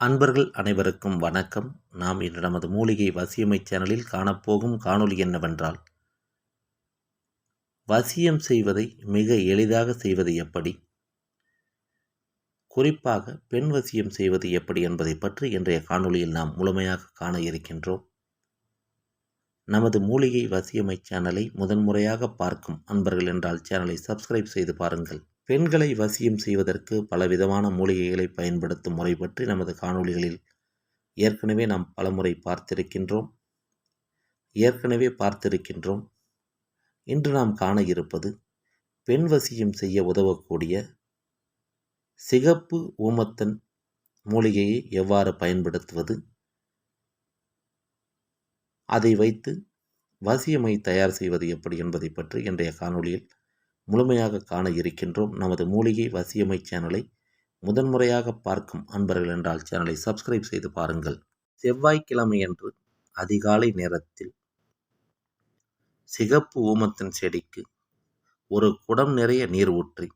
அன்பர்கள் அனைவருக்கும் வணக்கம். நாம் இன்று நமது மூலிகை வசியமை சேனலில் காணப்போகும் காணொளி என்னவென்றால் வசியம் செய்வதை மிக எளிதாக செய்வது எப்படி? குறிப்பாக பெண் வசியம் செய்வது எப்படி என்பதை பற்றி இன்றைய காணொலியில் நாம் முழுமையாக காண இருக்கின்றோம். நமது மூலிகை வசியமை சேனலை முதன்முறையாக பார்க்கும் அன்பர்கள் என்றால் சேனலை சப்ஸ்கிரைப் செய்து பாருங்கள். பெண்களை வசியம் செய்வதற்கு பலவிதமான மூலிகைகளை பயன்படுத்தும் முறை பற்றி நமது காணொளிகளில் ஏற்கனவே நாம் பலமுறை பார்த்திருக்கின்றோம். ஏற்கனவே பார்த்திருக்கின்றோம். இன்று நாம் காண இருப்பது பெண் வசியம் செய்ய உதவக்கூடிய சிகப்பு ஊமத்தன் மூலிகையை எவ்வாறு பயன்படுத்துவது? அதை வைத்து வசியமை தயார் செய்வது எப்படி என்பதை பற்றி இன்றைய காணொளியில் முழுமையாக காண இருக்கின்றோம். நமது மூலிகை வசியமை சேனலை முதன்முறையாக பார்க்கும் அன்பர்கள் என்றால் சேனலை சப்ஸ்கிரைப் செய்து பாருங்கள். செவ்வாய்க்கிழமையன்று அதிகாலை நேரத்தில் சிகப்பு ஊமத்தின் செடிக்கு ஒரு குடம் நிறைய நீர் ஊற்றி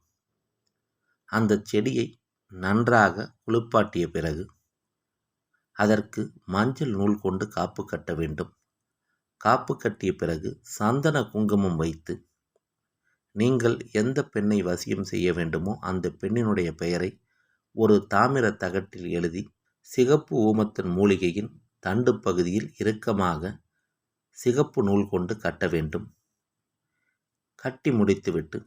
அந்த செடியை நன்றாக குளிப்பாட்டிய பிறகு அதற்கு மஞ்சள் நூல் கொண்டு காப்பு கட்ட வேண்டும். காப்பு கட்டிய பிறகு சந்தன குங்குமம் வைத்து நீங்கள் எந்த பெண்ணை வசியம் செய்ய வேண்டுமோ அந்த பெண்ணினுடைய பெயரை ஒரு தாமிர தகட்டில் எழுதி சிகப்பு ஊமத்தன் மூலிகையின் தண்டு பகுதியில் இறுக்கமாக சிகப்பு நூல் கொண்டு கட்ட வேண்டும். கட்டி முடித்துவிட்டு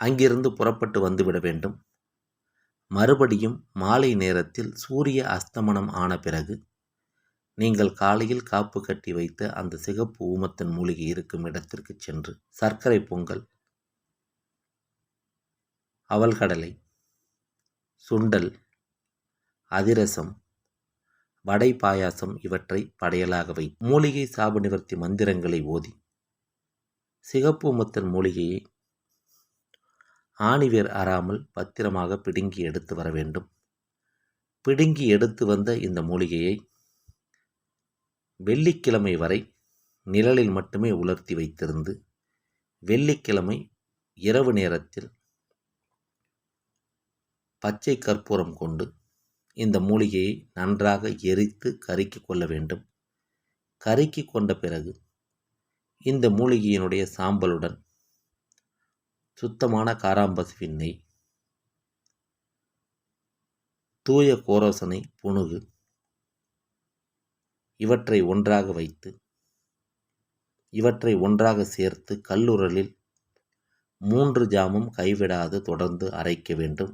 அங்கிருந்து புறப்பட்டு வந்துவிட வேண்டும். மறுபடியும் மாலை நேரத்தில் சூரிய அஸ்தமனம் ஆன பிறகு நீங்கள் காலையில் காப்பு கட்டி வைத்த அந்த சிகப்பு ஊமத்தின் மூலிகை இருக்கும் இடத்திற்கு சென்று சர்க்கரை பொங்கல் அவல்கடலை சுண்டல் அதிரசம் வடை பாயாசம் இவற்றை படையலாக வை. மூலிகை சாப நிவர்த்தி மந்திரங்களை ஓதி. சிகப்பு ஊமத்தின் மூலிகையை ஆணிவேர் அறாமல் பத்திரமாக பிடுங்கி எடுத்து வர வேண்டும். பிடுங்கி எடுத்து வந்த இந்த மூலிகையை வெள்ளிக்கிழமை வரை நிழலில் மட்டுமே உலர்த்தி வைத்திருந்து வெள்ளிக்கிழமை இரவு நேரத்தில் பச்சை கற்பூரம் கொண்டு இந்த மூலிகையை நன்றாக எரித்து கருக்கி கொள்ள வேண்டும். கருக்கி கொண்ட பிறகு இந்த மூலிகையினுடைய சாம்பலுடன் சுத்தமான காராம்பசுவின் நெய் தூய கோரோசனை புணுகு இவற்றை ஒன்றாக வைத்து இவற்றை ஒன்றாக சேர்த்து கல்லுரலில் மூன்று ஜாமும் கைவிடாது தொடர்ந்து அரைக்க வேண்டும்.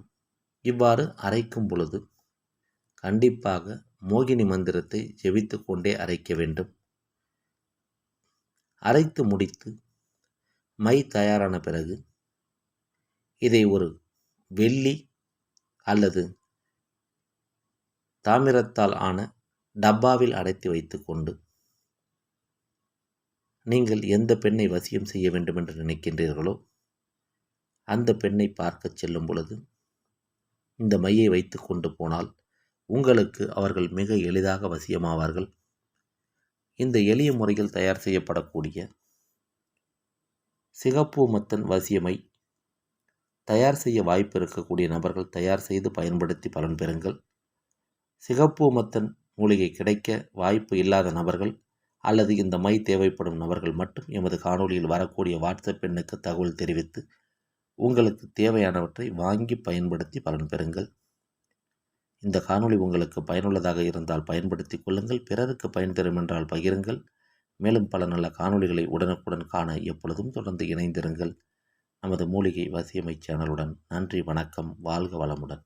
இவ்வாறு அரைக்கும் பொழுது கண்டிப்பாக மோகினி மந்திரத்தை ஜெபித்து கொண்டே அரைக்க வேண்டும். அரைத்து முடித்து மை தயாரான பிறகு இதை ஒரு வெள்ளி அல்லது தாமிரத்தால் ஆன டப்பாவில் அடைத்து வைத்துக்கொண்டு நீங்கள் எந்த பெண்ணை வசியம் செய்ய வேண்டும் என்று நினைக்கின்றீர்களோ அந்த பெண்ணை பார்க்கச் செல்லும் பொழுது இந்த மையை வைத்து கொண்டு போனால் உங்களுக்கு அவர்கள் மிக எளிதாக வசியமாவார்கள். இந்த எளிய முறையில் தயார் செய்யப்படக்கூடிய சிகப்பு மத்தன் வசியமை தயார் செய்ய வாய்ப்பு இருக்கக்கூடிய நபர்கள் தயார் செய்து பயன்படுத்தி பலன் பெறுங்கள். சிகப்பு மத்தன் மூலிகை கிடைக்க வாய்ப்பு இல்லாத நபர்கள் அல்லது இந்த மை தேவைப்படும் நபர்கள் மட்டும் எமது காணொலியில் வரக்கூடிய வாட்ஸ்அப் எண்ணுக்கு தகவல் தெரிவித்து உங்களுக்கு தேவையானவற்றை வாங்கி பயன்படுத்தி பலன் பெறுங்கள். இந்த காணொளி உங்களுக்கு பயனுள்ளதாக இருந்தால் பயன்படுத்தி கொள்ளுங்கள். பிறருக்கு பயன் தரும் என்றால் பகிருங்கள். மேலும் பல நல்ல காணொளிகளை உடனுக்குடன் காண எப்பொழுதும் தொடர்ந்து இணைந்திருங்கள். நமது மூலிகை வசியமை சேனலுடன் நன்றி வணக்கம் வாழ்க வளமுடன்.